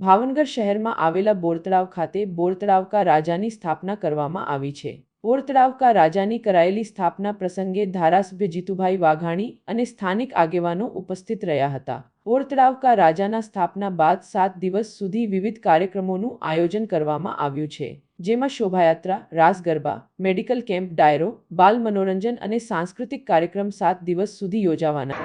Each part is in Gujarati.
ભાવનગર શહેરમાં આવેલા બોરતળાવ ખાતે બોરતળાવકા રાજાની સ્થાપના કરવામાં આવી છે. બોરતળાવકા રાજાની કરાયેલી સ્થાપના પ્રસંગે ધારાસભ્ય જીતુભાઈ વાઘાણી અને સ્થાનિક આગેવાનો ઉપસ્થિત રહ્યા હતા. બોરતળાવકા રાજાના સ્થાપના બાદ સાત દિવસ સુધી વિવિધ કાર્યક્રમોનું આયોજન કરવામાં આવ્યું છે. જેમાં શોભાયાત્રા રાસ ગરબા મેડિકલ કેમ્પ ડાયરો, બાલ મનોરંજન અને સાંસ્કૃતિક કાર્યક્રમ સાત દિવસ સુધી યોજાવાના.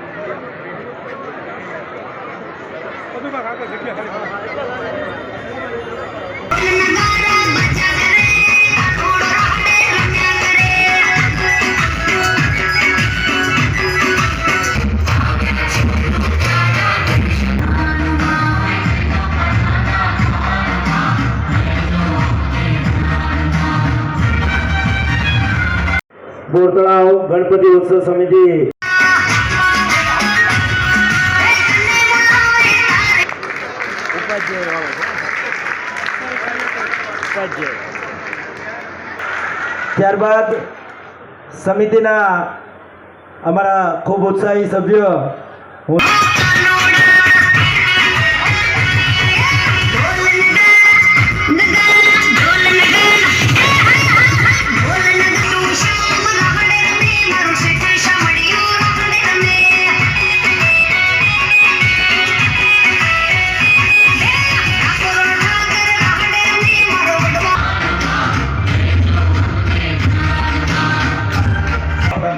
બોરતળાવ ગણપતિ ઉત્સવ સમિતિ ત્યારબાદ સમિતિના અમારા ખૂબ ઉત્સાહી સભ્ય હું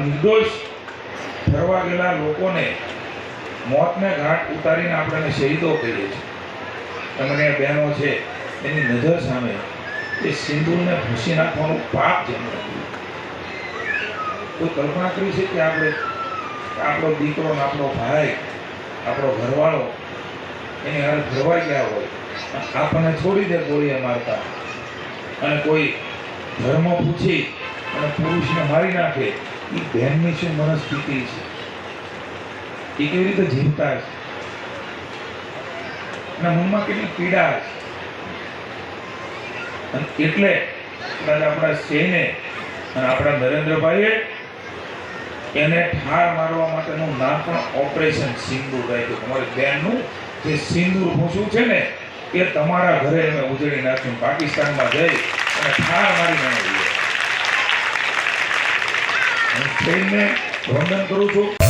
નિર્દોષ ઠરવા ગયેલા લોકોને મોતને ઘાટ ઉતારીને આપણે શહીદો કરીએ છીએ. તમને બહેનો છે, એની નજર સામે એ સિંદૂરને ભૂસી નાખવાનું પાપ જેમને કોઈ કલ્પના કરી છે કે આપણે આપણો દીકરો ને આપણો ભાઈ, આપણો ઘરવાળો એની હારે ભરવાઈ ગયા હોય આપણને છોડી દે ગોળીએ મારતા અને કોઈ ધર્મ પૂછી અને પુરુષને મારી નાખે એ બેનની શું મનસ્થિતિ છે? એ કેવી રીતે જીવતા છે? એના મનમાં કેટલી પીડા છે? એટલે આપણા સેને અને આપણા નરેન્દ્રભાઈએ એને ઠાર મારવા માટેનું નામ પણ ઓપરેશન સિંદૂર રાખ્યું. તમારી બેનનું જે સિંદૂર ભૂસું છે ને, એ તમારા ઘરે અમે ઉજળી નાખ્યું. પાકિસ્તાનમાં જઈ અને ઠાર મારી નાખ્યું ટ્રેનને વંદન કરું છું.